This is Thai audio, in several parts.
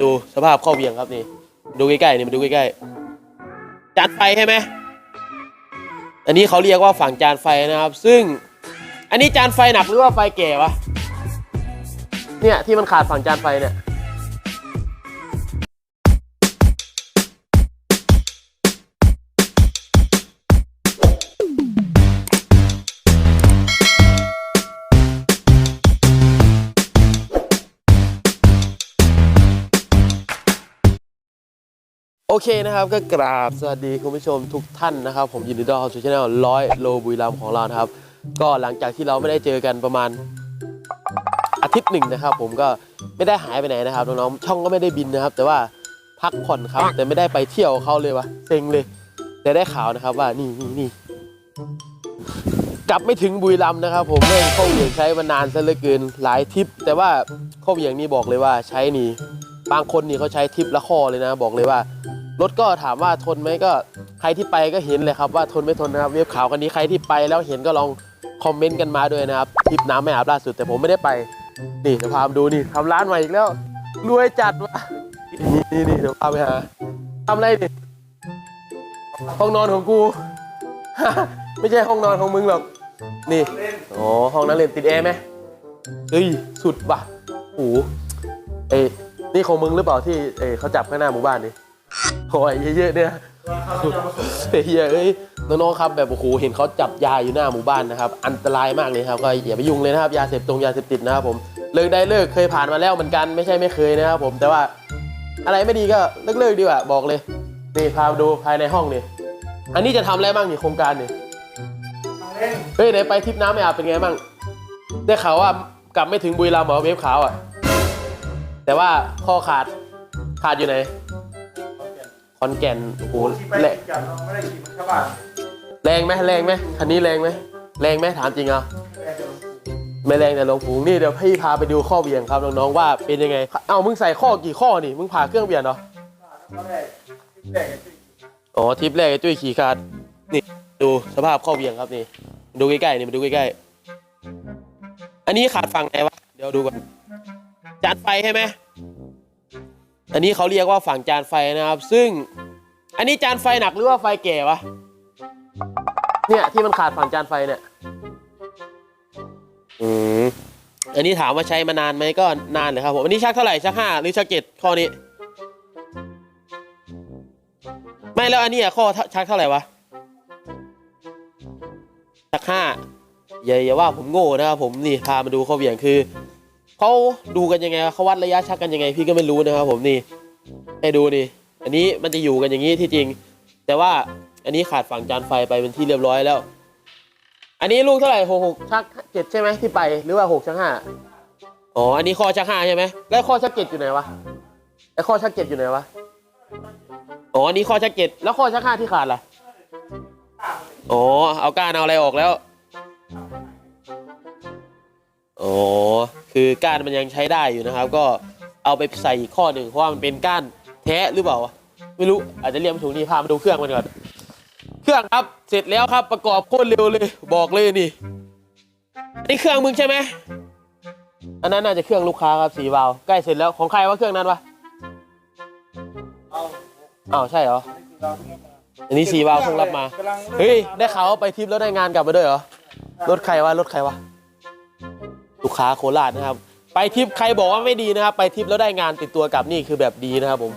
ดูสภาพข้อเวียงครับนี่ ดูใกล้ๆนี่มาดูใกล้ๆจานไฟใช่ไหมอันนี้เขาเรียกว่าฝั่งจานไฟนะครับ ซึ่งอันนี้จานไฟหนักหรือว่าไฟแก่วะเนี่ยที่มันขาดฝั่งจานไฟเนี่ย โอเคนะครับก็กราบสวัสดีคุณผู้ชมทุกท่านนะครับ ผมยินดีต้อนรับสู่ช่องร้อยโลบุรีรัมของเรานะครับ ก็หลังจากที่เราไม่ได้เจอกันประมาณอาทิตย์หนึ่งนะครับ ผมก็ไม่ได้หายไปไหนนะครับน้องๆช่องก็ไม่ได้บินนะครับ แต่ว่าพักผ่อนครับ แต่ไม่ได้ไปเที่ยวเขาเลยวะเซ็งเลย แต่ได้ข่าวนะครับว่านี่นี่นี่กลับไม่ถึงบุรีรัมนะครับ ผมเรื่องข้าวเหนียวใช้มานานซะเหลือเกินหลายทริป แต่ว่าข้าวเหนียวนี่บอกเลยว่าใช้นี่บางคนนี่เขาใช้ทริปละข้อเลยนะ บอกเลยว่า รถก็ถามว่าทนไหมก็ใครที่ไปก็เห็นเลยครับว่าทนไม่ทนนะครับเว็บข่าวคันนี้ใครที่ไปแล้วเห็นก็ลองคอมเมนต์กันมาด้วยนะครับทริปน้ำไม่อาบล่าสุดแต่ผมไม่ได้ไปนี่จะพามาดูนี่ทำร้านใหม่อีกแล้วรวยจัดวะนี่นี่เดี๋ยวพาไปหาทำอะไรนี่ห้องนอนของกู ไม่ใช่ห้องนอนของมึงหรอกนี่อ๋อห้องนั่งเล่นติดแอร์ไหมเฮ้ยสุดว่ะโอ้โหเอ้นี่ของมึงหรือเปล่าที่เอ้เขาจับข้างหน้าหมู่บ้านนี่ โอ้ยเยอะๆเนี่ยเฮ้ยเอ้ยน้องๆครับแบบโอ้โหเห็นเขาจับยาอยู่หน้าหมู่บ้านนะครับ อันตรายมากเลยครับก็อย่าไปยุ่งเลยนะครับยาเสพตรงยาเสพติดนะครับผมเลิกได้เลิกเคยผ่านมาแล้วเหมือนกันไม่ใช่ไม่เคยนะครับผมแต่ว่าอะไรไม่ดีก็เลิกเลิกดีกว่าบอกเลยนี่พาดูภายในห้องนี่อันนี้จะทำอะไรบ้างนี่โครงการนี่เฮ้ยไหนไปทริปน้ำไม่อาบเป็นไงบ้างได้ข่าวว่ากลับไม่ถึงบุรีรัมย์เหรอเวฟขาวอะแต่ว่าข้อขาดขาดอยู่ไหน อนแก่นโอ้โหที่ไปแรขี่กันเราไม่ได้ขี่เหมันชาวบ้านแรงไหมแรงไหมคันนี้แรงไหมแรงไหมถามจริงเอาแต่เดี๋ยวไม่แรงแต่ลงผูงนี่เดี๋ยวพี่พาไปดูข้อเบี่ยงครับน้องๆว่าเป็นยังไง เอ้ามึงใส่ข้อกี่ข้อนี่มึงผ่าเครื่องเบี่ยงเหรอก็ได้ที่แรกที่อ๋อทริปแรกไอ้จุ้ยขี่ขาดนี่ดูสภาพข้อเบี่ยงครับนี่ดูใกล้ๆนี่มาดูใกล้ๆอันนี้ขาดฝั่งไหนวะเดี๋ยวดูก่อนจานไฟใช่ไหม อันนี้เขาเรียกว่าฝั่งจานไฟนะครับ ซึ่งอันนี้จานไฟหนักหรือว่าไฟแก่วะ เนี่ยที่มันขาดฝั่งจานไฟเนี่ย อืม อันนี้ถามว่าใช้มานานไหมก็นานเลยครับผม อันนี้ชักเท่าไหร่ชักห้าหรือชักเจ็ดข้อนี้ ไม่แล้วอันนี้อะข้อชักเท่าไหร่วะ ชักห้าอย่าอย่าว่าผมโง่นะครับผมนี่พามาดูข้อเบี่ยงคือ เขาดูกันยังไงเขาวัดระยะชักกันยังไง พี่ก็ไม่รู้นะครับผมนี่ให้ดูนี่อันนี้มันจะอยู่กันอย่างนี้ที่จริง แต่ว่าอันนี้ขาดฝั่งจานไฟไปเป็นที่เรียบร้อยแล้ว อันนี้ลูกเท่าไหร่หกหกชักเจ็ดใช่ไหมที่ไปหรือว่าหกชักห้าอ๋ออันนี้ข้อชักห้าใช่ไหมแล้วข้อชักเจ็ดอยู่ไหนวะไอ้ข้อชักเจ็ดอยู่ไหนวะอ๋ออันนี้ข้อชักเจ็ดแล้วข้อชักห้าที่ขาดล่ะอ๋อเอาก้านเอาอะไรออกแล้ว อ๋อคือก้านมันยังใช้ได้อยู่นะครับ ก็เอาไปใส่อีกข้อหนึ่งเพราะว่ามันเป็นก้านแท้หรือเปล่าวะไม่รู้อาจจะเรียกไม่ถูกนี่พามาดูเครื่องมันก่อนเครื่องครับเสร็จแล้วครับประกอบโคตรเร็วเลย บอกเลยนี่นี่เครื่องมึงใช่ไหมอันนั้นน่าจะเครื่องลูกค้าครับสีวาวใกล้เสร็จแล้วของใครวะเครื่องนั้นวะเอาอ้าวใช่เหรออันนี้สีวาวเพิ่งรับมาเฮ้ยได้ข่าวว่าไปทริปแล้วได้งานกลับมาด้วยเหรอรถใครวะรถใครวะ ลูกค้าโคราชนะครับ ไปทริปใครบอกว่าไม่ดีนะครับ ไปทริปแล้วได้งานติดตัวกลับนี่คือแบบดีนะครับผม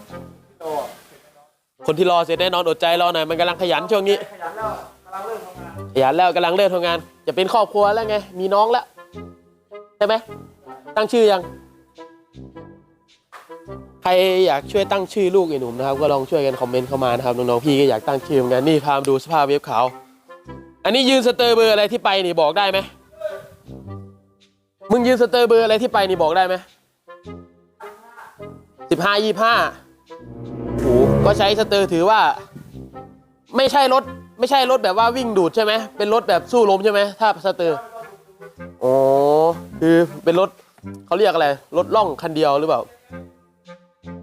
คนที่รอเสร็จแน่นอนอดใจรอหน่อยมันกำลังขยันช่วงนี้ ขยันแล้วกำลังเริ่มทำงานขยันแล้วกำลังเริ่มทำงาน จะเป็นครอบครัวแล้วไง มีน้องแล้วใช่ไหมตั้งชื่อยัง ใครอยากช่วยตั้งชื่อลูกไอ้หนุ่มนะครับ ก็ลองช่วยกันคอมเมนต์เข้ามานะครับน้องๆพี่ก็อยากตั้งชื่อเหมือนกันนี่พามดูสภาพเว็บขาวอันนี้ยืนสเตอร์เบอร์อะไรที่ไปนี่บอกได้ไหม มึงยืนสเตอร์เบอร์อะไรที่ไปนี่บอกได้ไหมสิบห้ายี่ห้าโอ้หก็ใช้สเตอร์ถือว่า ไม่ใช่รถ ไม่ใช่รถแบบว่าวิ่งดูดใช่ไหมเป็นรถแบบสู้ลมใช่ไหมถ้าสเตอร์อ๋อคือเป็นรถเขาเรียกอะไรรถล่องคันเดียวหรือเปล่า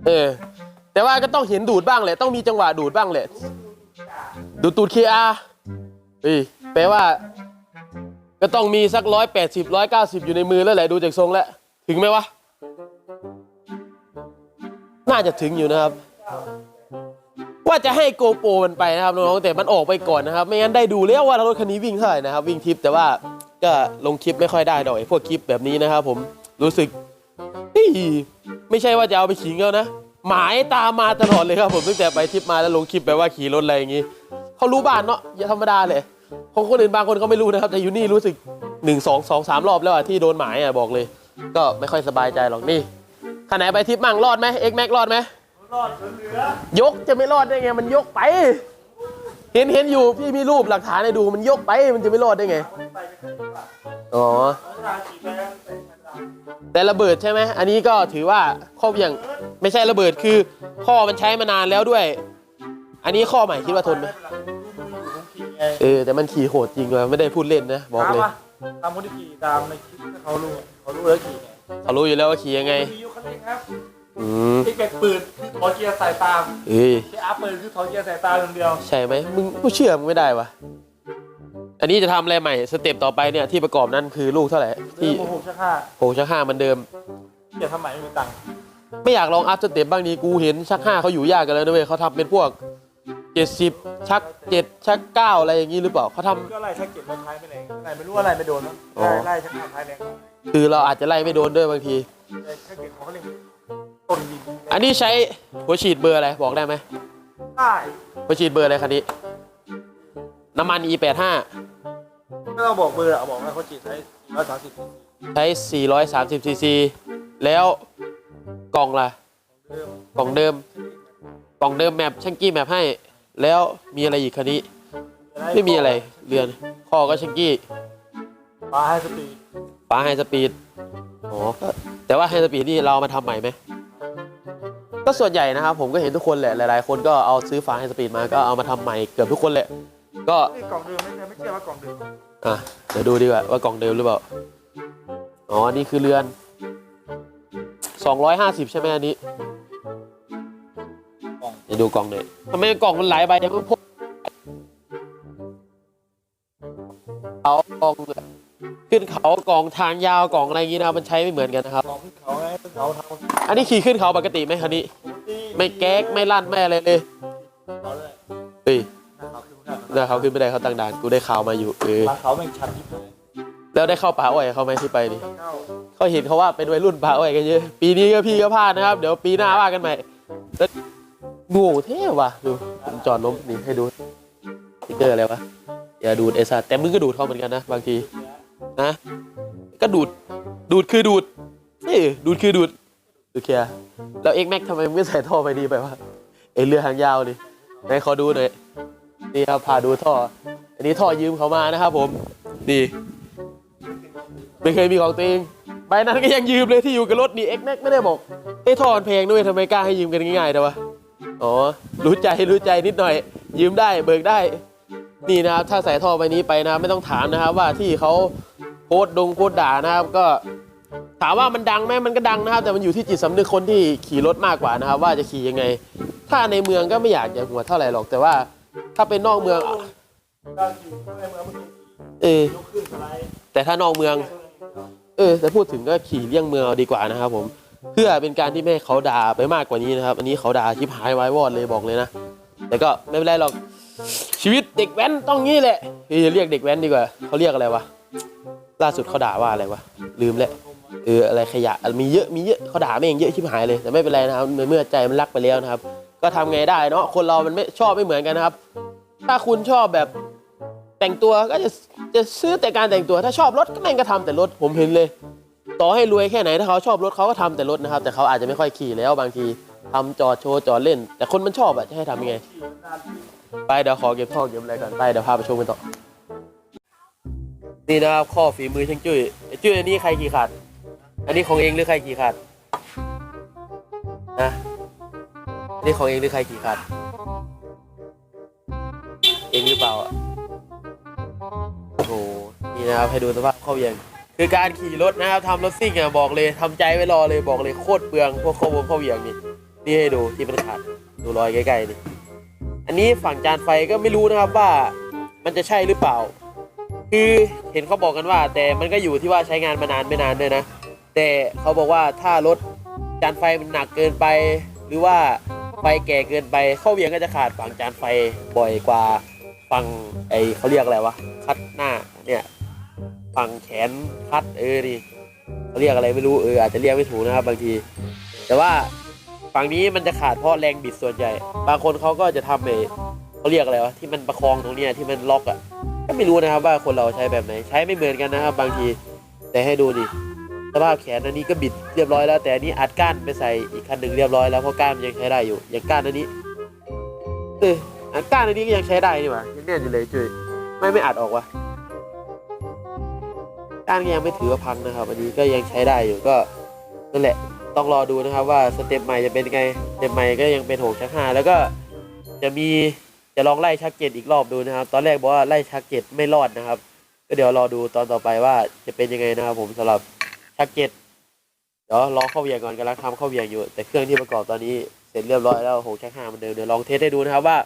เออแต่ว่าก็ต้องเห็นดูดบ้างแหละต้องมีจังหวะดูดบ้างแหละดูดตูดเคอาเฮ้ยแปลว่า ก็ต้องมีสักร้อยแปดสิบร้อยเก้าสิบอยู่ในมือแล้วแหละดูจากทรงแล้ว ถึงไหมวะ น่าจะถึงอยู่นะครับ ว่าจะให้โกโปรมันไปนะครับน้องๆแต่มันออกไปก่อนนะครับ ไม่งั้นได้ดูแล้วว่ารถคันนี้วิ่งเท่าไหร่นะครับ วิ่งทิปแต่ว่าก็ลงคลิปไม่ค่อยได้ดอกไอ้พวกคลิปแบบนี้นะครับ ผมรู้สึกเฮ้ยไม่ใช่ว่าจะเอาไปขิงแล้วนะ หมายตามมาตลอดเลยครับผมตั้งแต่ไปทริปมาแล้วลงคลิปไปว่าขี่รถอะไรอย่างงี้เขารู้บ้านเนาะอย่าธรรมดาเลย ของคนอื่นบางคนเขาไม่รู้นะครับแต่อยู่นี่รู้สึกหนึ่งสองสองสามรอบแล้วอะที่โดนหมายอะบอกเลย ก็ไม่ค่อยสบายใจหรอกนี่ขนาดไปทริปมั่งรอดไหมเอ็กแม็กรอดไหมรอดเหลือยกจะไม่รอดได้ไงมันยกไป เห็นเห็นอยู่พี่มีรูปหลักฐานให้ดูมันยกไปมันจะไม่รอดได้ไงอ๋อแต่ระเบิดใช่ไหมอันนี้ก็ถือว่าข้อเบี่ยงไม่ใช่ระเบิดคือข้อมันใช้มานานแล้วด้วย อันนี้ข้อใหม่คิดว่าทนไหม เออแต่มันขี่โหดจริงเลยไม่ได้พูดเล่นนะบอกเลยตามมาตามคนที่ขี่ตามในคลิปที่เขารู้เขารู้แล้วขี่ไงเขารู้อยู่แล้วว่าขี่ยังไงมีอยู่คันเร่งครับอืมที่แบกปืนคือถอดเกียร์ใส่ตามเอ้ยที่อัพปืนคือถอดเกียร์ใส่ตามอย่างเดียวใช่ไหมมึงกูเชื่อมึงไม่ได้วะอันนี้จะทำอะไรใหม่สเต็ปต่อไปเนี่ยที่ประกอบนั้นคือลูกเท่าไหร่ที่ที่โมโหชักห้าโหชักห้าเหมันเดิมเกียร์ทำใหม่ไม่มีตังค์ไม่อยากลองอัพสเต็ปบ้างดีกูเห็นชักห้าเขาอยู่ยากกันแล้วนะเว้ยเขาทำเป็นพวก เจ็ดสิบชักเจ็ดชักเก้าอะไรอย่างนี้หรือเปล่าเขาทำ ก็ไล่ชักเก็บไว้ท้ายไม่แรงไล่ไม่รู้ว่าไล่ไม่โดนนะอ๋อ ไล่ไล่ชักห้าท้ายแรงคือเราอาจจะไล่ไม่โดนด้วยบางทีแต่ชักเก็บของเขาเรียกต้นยิงอันนี้ใช้หัวฉีดเบอร์อะไรบอกได้ไหมได้หัวฉีดเบอร์อะไรคันนี้ น้ำมัน E85 ไม่ต้องบอกเบอร์อะบอกว่าเขาจีดใช้ร้อยสามสิบใช้ 430 ซีซี แล้วกล่องล่ะ เดิมกล่องเดิม กล่องเดิมแมปช่างกี้แมปให้ แล้วมีอะไรอีกคันนี้ ไม่มีอะไรเรือนคอก็ช่างกี้ปลาให้สปีดฟ้าไฮสปีดอ๋อก็แต่ว่าไฮสปีดนี่เราเอามาทำใหม่ไหม ก็ส่วนใหญ่นะครับผมก็เห็นทุกคนแหละ หลาย ๆ คนก็เอาซื้อฟ้าไฮสปีดมาก็เอามาทำใหม่เกือบทุกคนแหละ ก็นี่กล่องเดิมไม่ใช่ไม่เชื่อว่ากล่องเดิมอะเดี๋ยวดูดีกว่าว่ากล่องเดิมหรือเปล่า อ๋อ นี่คือเรือน 250 ใช่ไหมอันนี้ กล่องเดี๋ยวดูกล่องหน่อยทำไมกล่องมันหลายใบจังพวกเขากล่องขึ้นเขากล่องทางยาวกล่องอะไรอย่างงี้นะครับมันใช้ไม่เหมือนกันนะครับกล่องขึ้นเขาไงขึ้นเขาทำอันนี้ขี่ขึ้นเขาปกติไหมคันนี้ไม่แก๊กไม่ลั่นไม่อะไรเลยเขาเลยเฮ้ยหน้าเขาขึ้นไม่ได้หน้าเขาขึ้นไม่ได้เขาตั้งด่านกูได้ข่าวมาอยู่เออหลังเขาแม่งชันที่ไหนแล้วได้เข้าป่าอ้อยเขาไหมที่ไปนี่ เข้าเขาเห็นเขาว่าเป็นวัยรุ่นป่าอ้อยกันเยอะ ปีนี้ก็พี่ก็พลาดนะครับ เดี๋ยวปีหน้าว่ากันใหม่ งูเท่ว่ะดูผมจอดล้มนี่ให้ดูสติ๊กเกอร์อะไรวะอย่าดูดไอ้สัตว์แต่มึงก็ดูดเขาเหมือนกันนะบางทีนะก็ดูดดูดคือดูดเอ้ยดูดคือดูดดูเคลียร์แล้วเอ็กแม็กทำไมไม่ใส่ท่อไปดีไปวะไอเรือหางยาวนี่ไหนขอดูหน่อยนี่ครับพาดูท่อ อันนี้ท่อยืมเขามานะครับผมนี่ไม่เคยมีของตัวเองใบนั้นก็ยังยืมเลยที่อยู่กับรถนี่เอ็กแม็กไม่ได้บอกไอ้ท่อมันแพงด้วยทำไมกล้าให้ยืมกันง่ายๆแต่วะ อ๋อ รู้ใจรู้ใจนิดหน่อย ยืมได้เบิกได้ นี่นะครับ ถ้าใส่ท่อใบนี้ไปนะไม่ต้องถามนะครับ ว่าที่เขาโพสต์ดงโพสต์ด่านะครับ ก็ถามว่ามันดังไหมมันก็ดังนะครับ แต่มันอยู่ที่จิตสำนึกคนที่ขี่รถมากกว่านะครับ ว่าจะขี่ยังไง ถ้าในเมืองก็ไม่อยากจะหัวเท่าไหร่หรอกแต่ว่า ถ้าเป็นนอกเมืองการอยู่ในเออแต่ถ้านอกเมือง เออแต่พูดถึงก็ขี่เลี่ยงเมืองเอาดีกว่านะครับผม เพื่อเป็นการที่ไม่ให้เขาด่าไปมากกว่านี้นะครับ อันนี้เขาด่าชิบหายไว้วอดเลยบอกเลยนะ แต่ก็ไม่เป็นไรหรอก ชีวิตเด็กแว้นต้องงี้แหละเฮ้ยเรียกเด็กแว้นดีกว่า เขาเรียกอะไรวะ ล่าสุดเขาด่าว่าอะไรวะ ลืมแล้ว เอออะไรขยะ มีเยอะ มีเยอะ เขาด่าแม่งเยอะชิบหายเลย แต่ไม่เป็นไรนะครับ เมื่อใจมันรักไปแล้วนะครับ ก็ทำไงได้เนาะ คนเรามันไม่ชอบไม่เหมือนกันนะครับ ถ้าคุณชอบแบบแต่งตัวก็จะจะซื้อแต่การแต่งตัว ถ้าชอบรถก็แม่งก็ทำแต่รถ ผมเห็นเลย ต่อให้รวยแค่ไหนถ้าเขาชอบรถเขาก็ทำแต่รถนะครับ แต่เขาอาจจะไม่ค่อยขี่แล้วบางทีทำจอดโชว์จอดเล่น แต่คนมันชอบอะจะให้ทำยังไง ไปเดี๋ยวขอเก็บท่อเก็บอะไรก่อนไปเดี๋ยวพาไปชมกันต่อ นี่นะครับข้อฝีมือเช่างจุ้ยไอ้จุ้ยอันนี้ใครขี่ขาด อันนี้ของเองหรือใครขี่ขาดนะนนี้ของเองหรือใครขี่ขาด เองหรือเปล่าอะโอ้โหนี่นะครับให้ดูสภาพข้อเบี่ยง คือการขี่รถนะครับทำรถซิ่งอะบอกเลยทำใจไว้รอเลยบอกเลยโคตรเปลืองพวกข้อวงข้อเบี่ยงนี่นี่ให้ดูที่มันขาดดูรอยใกล้ๆนี่อันนี้ฝั่งจานไฟก็ไม่รู้นะครับว่ามันจะใช่หรือเปล่า คือเห็นเขาบอกกันว่า แต่มันก็อยู่ที่ว่าใช้งานมานานไม่นานด้วยนะ แต่เขาบอกว่าถ้ารถจานไฟมันหนักเกินไป หรือว่าไฟแก่เกินไปเข้าเวียงก็จะขาดฝั่งจานไฟบ่อยกว่าฝั่งไอเขาเรียกอะไรวะคัดหน้าเนี่ย ฝั่งแขนคัดเออดิเขาเรียกอะไรไม่รู้เอออาจจะเรียกไม่ถูกนะครับ บางที แต่ว่าฝั่งนี้มันจะขาดเพราะแรงบิดส่วนใหญ่ บางคนเขาก็จะทำไอเขาเรียกอะไรวะที่มันประคองตรงเนี้ยที่มันล็อกอะก็ไม่รู้นะครับว่าคนเราใช้แบบไหนใช้ไม่เหมือนกันนะครับ บางที แต่ให้ดูดิสภาพแขนอันนี้ก็บิดเรียบร้อยแล้ว แต่อันนี้อัดก้านไปใส่อีกคันหนึ่งเรียบร้อยแล้วเพราะก้านมันยังใช้ได้อยู่อย่างก้านอันนี้เอออันก้านอันนี้ก็ยังใช้ได้นี่หว่ายังแน่นอยู่เลยจุ้ยไม่ไม่อัดออกวะ ก้านก็ยังไม่ถือว่าพังนะครับ อันนี้ก็ยังใช้ได้อยู่ก็นั่นแหละต้องรอดูนะครับว่าสเต็ปใหม่จะเป็นไงสเต็ปใหม่ก็ยังเป็นหกชักห้าแล้วก็จะมีจะลองไล่ชักเจ็ดอีกรอบดูนะครับ ตอนแรกบอกว่าไล่ชักเจ็ดไม่รอดนะครับ ก็เดี๋ยวรอดูตอนต่อไปว่าจะเป็นยังไงนะครับ ผมสำหรับชักเจ็ดเดี๋ยวรอเข้าเวียงก่อนกำลังทำเข้าเวียงอยู่ แต่เครื่องที่ประกอบตอนนี้เสร็จเรียบร้อยแล้วหกชักห้ามันเดิมเดี๋ยวลองเทสให้ดูนะครับว่า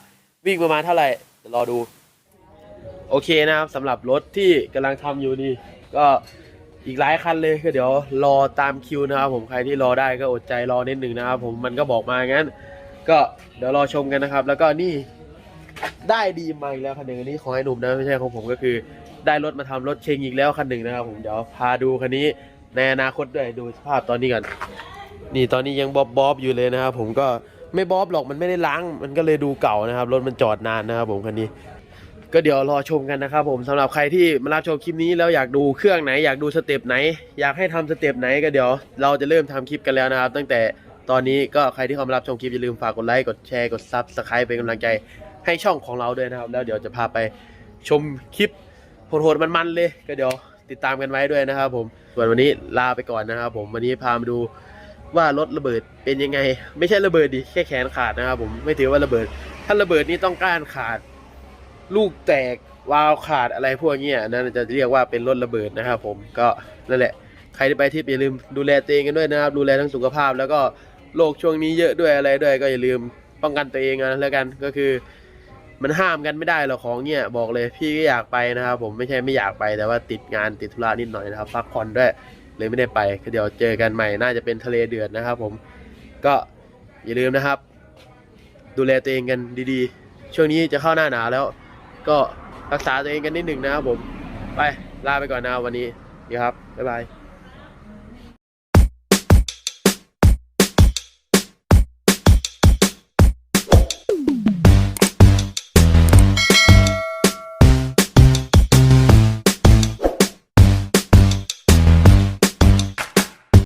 วิ่งประมาณเท่าไหร่เดี๋ยวรอดู โอเคนะครับสำหรับรถที่กำลังทำอยู่นี่ ก็อีกหลายคันเลยก็เดี๋ยวรอตามคิวนะครับผมใครที่รอได้ก็อดใจรอนิดหนึ่งนะครับผมมันก็บอกมางั้น ก็เดี๋ยวรอชมกันนะครับ แล้วก็นี่ได้ดีมาอีกแล้วคันหนึ่งอันนี้ของไอ้หนุ่มนะไม่ใช่ของผมก็คือ ได้รถมาทำรถเชงอีกแล้วคันหนึ่งนะครับ ผมเดี๋ยวพาดูคันนี้ในอนาคตด้วยดูสภาพตอนนี้ก่อนนี่ตอนนี้ยังบ๊อบบ๊อบอยู่เลยนะครับผมก็ไม่บ๊อบหรอกมันไม่ได้ล้าง มันก็เลยดูเก่านะครับรถมันจอดนานนะครับผมคันนี้ ก็เดี๋ยวรอชมกันนะครับผมสำหรับใครที่มารับชมคลิปนี้แล้วอยากดูเครื่องไหนอยากดูสเต็ปไหน อยากให้ทำสเต็ปไหนก็เดี๋ยวเราจะเริ่มทำคลิปกันแล้วนะครับ ตั้งแต่ตอนนี้ก็ใครที่เข้ามารับชมคลิปอย่าลืมฝากกดไลค์กดแชร์กดซับสไครป์เป็นกำลังใจให้ช่องของเราด้วยนะครับ แล้วเดี๋ยวจะพาไปชมคลิปโหดๆมันๆเลย ก็เดี๋ยวติดตามกันไว้ด้วยนะครับ ผมส่วนวันนี้ลาไปก่อนนะครับผมวันนี้พามาดูว่ารถระเบิดเป็นยังไง ไม่ใช่ระเบิดดิแค่แขนขาดนะครับผมไม่ถือว่าระเบิด ถ้าระเบิดนี่ต้องก้านขาด ลูกแตกวาล์วขาดอะไรพวกนี้นั่นจะเรียกว่าเป็นรถระเบิดนะครับผมก็นั่นแหละ ใครที่ไปที่อย่าลืมดูแลตัวเองกันด้วยนะครับ ดูแลทั้งสุขภาพ แล้วก็โรคช่วงนี้เยอะด้วยอะไรด้วย ก็อย่าลืมป้องกันตัวเองนะแล้วกันก็คือมันห้ามกันไม่ได้หรอกของเนี่ยบอกเลยพี่ก็อยากไปนะครับผมไม่ใช่ไม่อยากไปแต่ว่าติดงานติดธุระนิดหน่อยนะครับพักผ่อนด้วยเลยไม่ได้ไปเดี๋ยวเจอกันใหม่น่าจะเป็นทะเลเดือดนะครับ ผมก็อย่าลืมนะครับ ดูแลตัวเองกันดีๆ ช่วงนี้จะเข้าหน้าหนาวแล้ว ก็รักษาตัวเองกันนิดหนึ่งนะครับผม ไปลาไปก่อนนะวันนี้ดีครับ บ๊ายบาย